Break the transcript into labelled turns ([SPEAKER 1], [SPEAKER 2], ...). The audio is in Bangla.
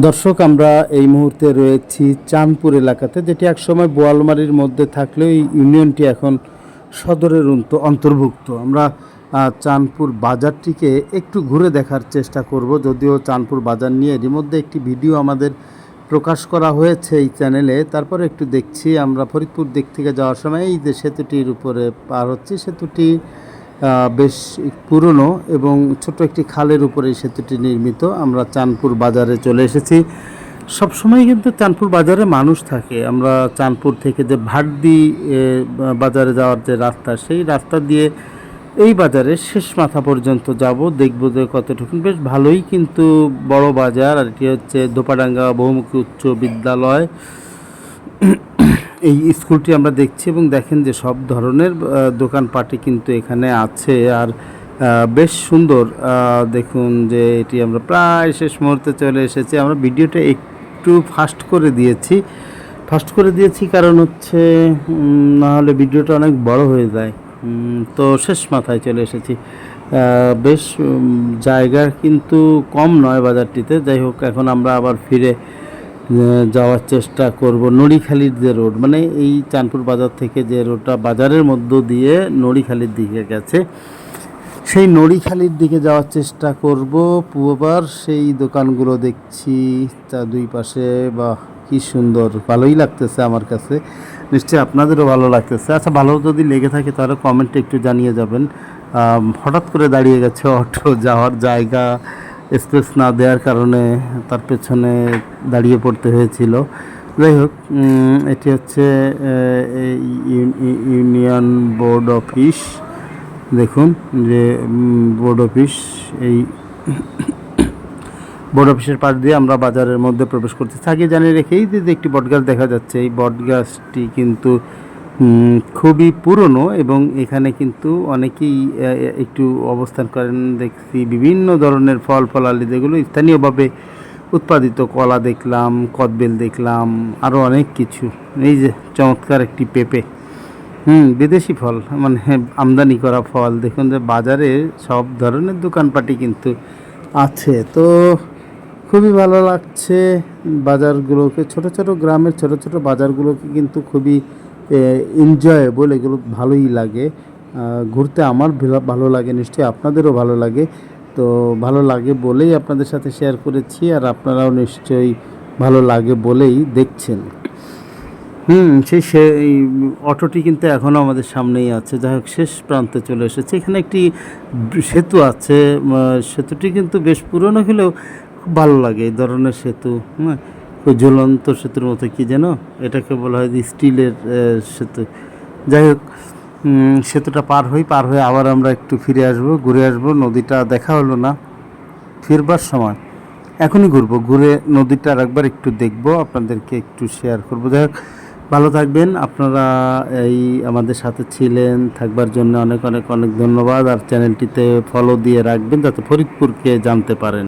[SPEAKER 1] দর্শক, আমরা এই মুহূর্তে রয়েছি চাঁদপুর এলাকাতে, যেটি একসময় বোয়ালমারির মধ্যে থাকলেও এই ইউনিয়নটি এখন সদরের অন্ত- অন্তর্ভুক্ত। আমরা চাঁদপুর বাজারটিকে একটু ঘুরে দেখার চেষ্টা করব, যদিও চাঁদপুর বাজার নিয়ে এরই মধ্যে একটি ভিডিও আমাদের প্রকাশ করা হয়েছে এই চ্যানেলে। তারপরে একটু দেখছি, আমরা ফরিদপুর দিক থেকে যাওয়ার সময় এই যে সেতুটির উপরে পার হচ্ছি, সেতুটি বেশ পুরনো এবং ছোট একটি খালের উপরে এই সেতুটি নির্মিত। আমরা চাঁদপুর বাজারে চলে এসেছি। সবসময় কিন্তু চাঁদপুর বাজারে মানুষ থাকে। আমরা চাঁদপুর থেকে যে ভাটদি বাজারে যাওয়ার যে রাস্তা, সেই রাস্তা দিয়ে এই বাজারে শেষ মাথা পর্যন্ত যাব, দেখব যে কতটুকু। বেশ ভালোই কিন্তু বড় বাজার, আর এটি হচ্ছে দোপাডাঙ্গা বহুমুখী উচ্চ বিদ্যালয়। এই স্কুলটি আমরা দেখছি এবং দেখেন যে সব ধরনের আহ, দোকানপাটই কিন্তু এখানে আছে। আর বেশ সুন্দর দেখুন যে এটি আমরা প্রায় শেষ মুহূর্তে চলে এসেছি। আমরা ভিডিওটা একটু ফাস্ট করে দিয়েছি। ফাস্ট করে দিয়েছি কারণ হচ্ছে না হলে ভিডিওটা অনেক বড় হয়ে যায়। তো শেষ মাথায় চলে এসেছি। বেশ জায়গা কিন্তু কম নয় বাজারটিতে। যাই হোক এখন আমরা আবার ফিরে যাওয়ার চেষ্টা করব নড়িখালির যে রোড মানে এই চাঁদপুর বাজার থেকে যে রোডটা বাজারের মধ্য দিয়ে নড়িখালির দিকে গেছে। সেই নড়িখালির দিকে যাওয়ার চেষ্টা করব। পুবার সেই দোকানগুলো দেখছি, তা দুই পাশে বা কি সুন্দর, ভালোই লাগতেছে আমার কাছে। নিশ্চয়ই আপনাদেরও ভালো লাগতেছে। আচ্ছা ভালো যদি লেগে থাকে তাহলে কমেন্টে একটু জানিয়ে যাবেন। হঠাৎ করে দাঁড়িয়ে গেছে অটো, যাওয়ার জায়গা স্পেস না দেওয়ার কারণে তার পেছনে দাঁড়িয়ে পড়তে হয়েছিল। যাই হোক এটি হচ্ছে ইউনিয়ন বোর্ড অফিস। দেখুন যে বোর্ড অফিস এই বোর্ড অফিসের পাশ দিয়ে আমরা বাজারের মধ্যে প্রবেশ করতে থাকি জানিয়ে রেখেই যে একটি বটগাছ দেখা যাচ্ছে। এই বটগাছটি কিন্তু খুবই পুরনো এবং এখানে কিন্তু অনেকেই একটু অবস্থান করেন, দেখছি বিভিন্ন ধরনের ফল ফলালি যেগুলো স্থানীয়ভাবে উৎপাদিত কলা দেখলাম, কদবেল দেখলাম আরও অনেক কিছু। এই যে চমৎকার একটি পেঁপে। হুম, বিদেশি ফল মানে আমদানি করা ফল। দেখুন যে বাজারে সব ধরনের দোকানপাটি কিন্তু আছে। তো খুবই ভালো লাগছে বাজারগুলোকে, ছোট ছোট গ্রামের ছোট ছোট বাজারগুলোকে কিন্তু খুবই এনজয়েবল এগুলো ভালোই লাগে। ঘুরতে আমার ভালো লাগে, নিশ্চয়ই আপনাদেরও ভালো লাগে। তো ভালো লাগে বলেই আপনাদের সাথে শেয়ার করেছি আর আপনারাও নিশ্চয়ই ভালো লাগে বলেই দেখছেন। হুম, সেই সে- অটোটি কিন্তু এখনও আমাদের সামনেই আছে। যাই হোক, শেষ প্রান্তে চলে এসেছে। এখানে একটি সেতু আছে। সেতুটি কিন্তু বেশ পুরনো হলেও খুব ভালো লাগে এই ধরনের সেতু। হ্যাঁ ওই ঝুলন্ত সেতুর মতো কি যেন? এটাকে বলা হয় স্টিলের সেতু। যাই হোক সেতুটা পার হই, পার হয়ে আবার আমরা একটু ফিরে আসব, ঘুরে আসব। নদীটা দেখা হলো না, ফিরবার সময়। এখনই ঘুরবো, ঘুরে নদীটা একবার একটু দেখব, আপনাদেরকে একটু শেয়ার করব। যাই হোক, ভালো থাকবেন। আপনারা এই আমাদের সাথে ছিলেন, থাকবার জন্য অনেক অনেক অনেক ধন্যবাদ। আর চ্যানেলটিতে ফলো দিয়ে রাখবেন, যাতে ফরিদপুরকে জানতে পারেন।